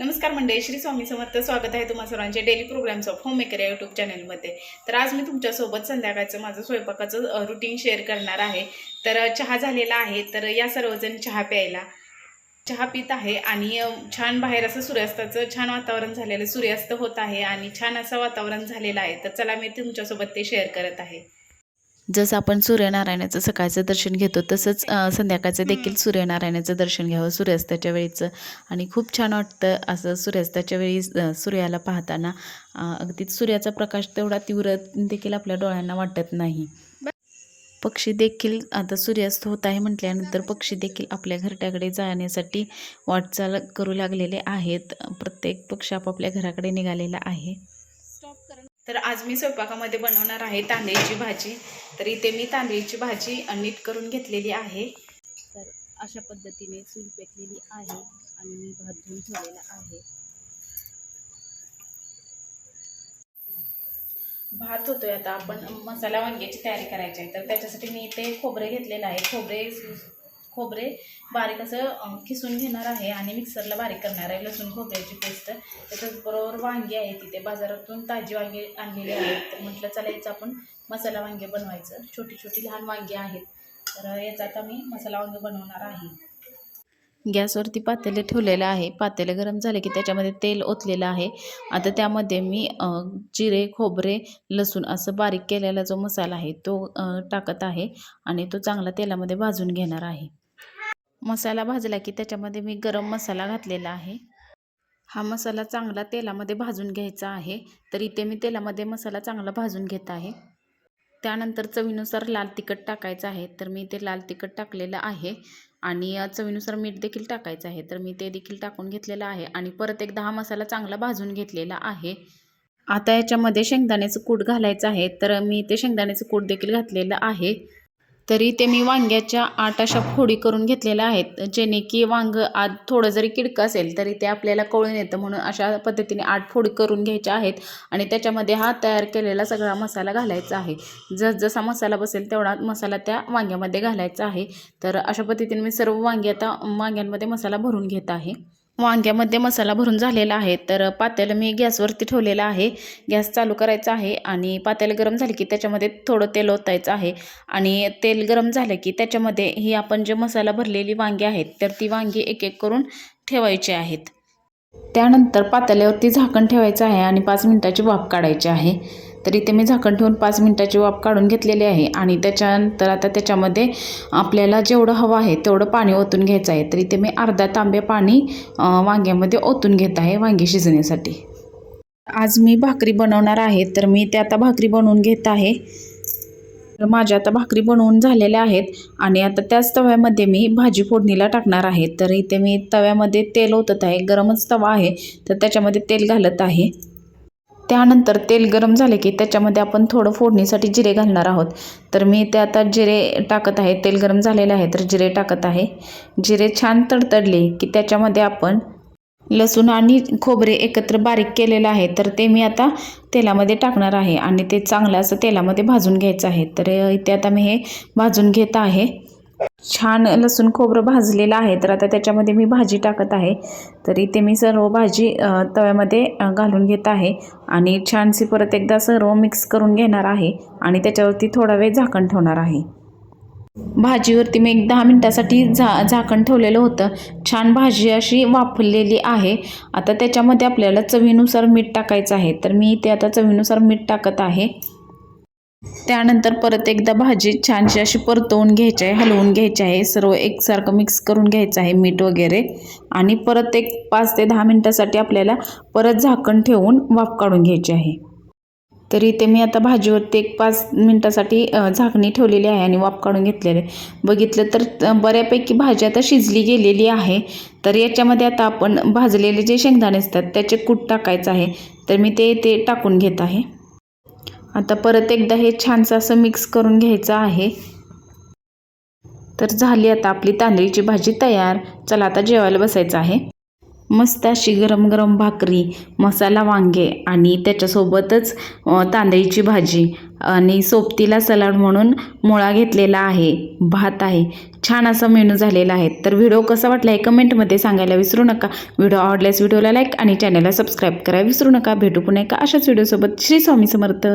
नमस्कार मंडळी श्री स्वामी समर्थ. स्वागत आहे तुम्हा सर्वांचे daily programs of home maker या यूट्यूब चॅनलमध्ये तर आज मी तुमच्यासोबत संध्याकाळचं माझं स्वयंपाकाचं रुटीन शेअर करणार आहे. तर चहा झालेला आहे. तर या सर्वजण चहा प्यायला. चहा पित आहे आणि छान बाहेर असं सूर्यास्ताचं छान वातावरण झालेलं सूर्यास्त होत आहे आणि छान असं वातावरण झालेलं आहे. तर चला मी तुमच्यासोबत ते शेअर करत आहे. जसं आपण सूर्यनारायणाचं सकाळचं दर्शन घेतो तसंच संध्याकाळचं देखील सूर्यनारायणाचं दर्शन घ्यावं सूर्यास्ताच्या वेळीचं. आणि खूप छान वाटतं असं सूर्यास्ताच्या वेळी सूर्याला पाहताना. अगदी सूर्याचा प्रकाश तेवढा तीव्र देखील आपल्या डोळ्यांना वाटत नाही. पक्षी देखील आता सूर्यास्त होत आहे म्हटल्यानंतर पक्षी देखील आपल्या घरट्याकडे जाण्यासाठी वाटचाल करू लागलेले आहेत. प्रत्येक पक्षी आपापल्या घराकडे निघालेला आहे. तर आज मी स्वयंपाकामध्ये बनवणार आहे तांदळीची भाजी. तर इथे मी तांदळीची भाजी नीट करून घेतलेली आहे. तर अशा पद्धतीने चूल पेटलेली आहे आणि मी भात धुवून ठेवलेला आहे. भात होतोय आता. आपण मसाला वांग्याची तयारी करायची आहे. तर त्याच्यासाठी मी इथे खोबरे घेतलेलं आहे. खोबरे खोबरे बारीक असं खिसून घेणार आहे आणि मिक्सरला बारीक करणार आहे लसूण खोबऱ्याची पेस्ट. त्याच्याचबरोबर वांगी आहे तिथे बाजारातून ताजी वांगी आणलेली आहेत तर म्हटलं चला याचं आपण मसाला वांगे बनवायचं. छोटी छोटी लहान वांगी आहेत. तर याचा आता मी मसाला वांगे बनवणार आहे. गॅसवरती पातेले ठेवलेलं आहे. पातेले गरम झाले की त्याच्यामध्ये तेल ओतलेलं आहे. आता त्यामध्ये मी जिरे खोबरे लसूण असं बारीक केलेला जो मसाला आहे तो टाकत आहे आणि तो चांगला तेलामध्ये भाजून घेणार आहे. मसाला भाजला की त्याच्यामध्ये मी गरम मसाला घातलेला आहे. हा मसाला चांगला तेलामध्ये भाजून घ्यायचा आहे. तर इथे मी तेलामध्ये मसाला चांगला भाजून घेत आहे. त्यानंतर चवीनुसार लाल तिखट टाकायचं आहे. तर मी ते लाल तिखट टाकलेलं आहे. आणि चवीनुसार मीठ देखील टाकायचं आहे. तर मी ते देखील टाकून घेतलेलं आहे. आणि परत एकदा हा मसाला चांगला भाजून घेतलेला आहे. आता याच्यामध्ये शेंगदाण्याचं कूट घालायचं आहे. तर मी ते शेंगदाण्याचं कूट देखील घातलेलं आहे. तरी ते मी वांग्याच्या आठ अशा फोडी करून घेतलेल्या आहेत जेणे की वांग आत थोडं जरी किडकं असेल तरी ते आपल्याला कळून येतं म्हणून अशा पद्धतीने आठ फोडी करून घ्यायच्या आहेत आणि त्याच्यामध्ये हा तयार केलेला सगळा मसाला घालायचा आहे. जसजसा मसाला बसेल तेवढा मसाला त्या वांग्यामध्ये घालायचा आहे. तर अशा पद्धतीने मी सर्व वांगी आता वांग्यांमध्ये मसाला भरून घेत आहे. वांग्यामध्ये मसाला भरून झालेला आहे. तर पातेलं मी गॅसवरती ठेवलेलं आहे. गॅस चालू करायचा आहे आणि पातेलं गरम झालं की त्याच्यामध्ये थोडं तेल ओतायचं आहे. आणि तेल गरम झालं की त्याच्यामध्ये ही आपण जे मसाला भरलेली वांगी आहेत तर ती वांगी एक एक करून ठेवायची आहेत. त्यानंतर पातेल्यावरती झाकण ठेवायचं आहे आणि पाच मिनटाची वाफ काढायची आहे. तर इथे मी झाकण ठेवून पाच मिनटाची वाफ काढून घेतलेली आहे आणि त्याच्यानंतर आता त्याच्यामध्ये आपल्याला जेवढं हवं आहे तेवढं पाणी ओतून घ्यायचं आहे. तर इथे मी अर्धा तांबे पाणी वांग्यामध्ये ओतून घेत आहे वांगी शिजण्यासाठी. आज मी भाकरी बनवणार आहे तर मी ते आता भाकरी बनवून घेत आहे. तर माझ्या आता भाकरी बनवून झालेल्या आहेत आणि आता त्याच तव्यामध्ये मी भाजी फोडणीला टाकणार आहे. तर इथे मी तव्यामध्ये तेल ओतत आहे गरमच तवा आहे तर त्याच्यामध्ये तेल घालत आहे. त्यानंतर तेल गरम झाले की त्याच्यामध्ये आपण थोडं फोडणीसाठी जिरे घालणार आहोत. तर मी ते आता जिरे टाकत आहे. तेल गरम झालेलं आहे तर जिरे टाकत आहे. जिरे छान तडतडले की त्याच्यामध्ये आपण लसूण आणि खोबरे एकत्र बारीक केलेलं आहे. तर ते मी आता तेलामध्ये टाकणार आहे आणि ते चांगलं असं तेलामध्ये भाजून घ्यायचं आहे. तर इथे आता मी हे भाजून घेत आहे. छान लसूण खोबरं भाजलेलं आहे. तर आता त्याच्यामध्ये मी भाजी टाकत आहे. तर इथे मी सर्व भाजी तव्यामध्ये घालून घेत आहे. आणि छानशी परत एकदा सर्व मिक्स करून घेणार आहे. आणि त्याच्यावरती थोडा वेळ झाकण ठेवणार आहे. भाजीवरती मी एक दहा मिनटासाठी झा झाकण ठेवलेलं होतं. छान भाजी अशी वाफलेली आहे. आता त्याच्यामध्ये आपल्याला चवीनुसार मीठ टाकायचं आहे. तर मी इथे आता चवीनुसार मीठ टाकत आहे. त्यानंतर परत एकदा भाजी छानशी अशी परतवून घ्यायची आहे हलवून घ्यायची आहे. सर्व एकसारखं मिक्स करून घ्यायचं आहे मीठ वगैरे. आणि परत एक पाच ते दहा मिनटासाठी आपल्याला परत झाकण ठेवून वाफ काढून घ्यायची आहे. तर इथे मी आता भाजीवरती एक पाच मिनटासाठी झाकणी ठेवलेली आहे आणि वाफ काढून घेतलेले आहे. बघितलं तर बऱ्यापैकी भाजी आता शिजली गेलेली आहे. तर याच्यामध्ये आता आपण भाजलेले जे शेंगदाणे असतात त्याचे कूट टाकायचं आहे. तर मी ते ते टाकून घेत आहे. आता परत एकदा हे छानसं असं मिक्स करून घ्यायचं आहे. तर झाली आता आपली तांदळीची भाजी तयार. चला आता जेवायला बसायचं आहे. मस्त अशी गरम गरम भाकरी मसाला वांगे आणि त्याच्यासोबतच तांदळीची भाजी आणि सोबतीला सलाड म्हणून मुळा घेतलेला आहे. भात आहे. छान असा मेनू झालेला आहे. तर व्हिडिओ कसा वाटला आहे कमेंटमध्ये सांगायला विसरू नका. व्हिडिओ आवडल्यास व्हिडिओला लाईक आणि चॅनलला सबस्क्राईब करायला विसरू नका. भेटू पुन्हा एका अशाच व्हिडिओसोबत. श्री स्वामी समर्थ.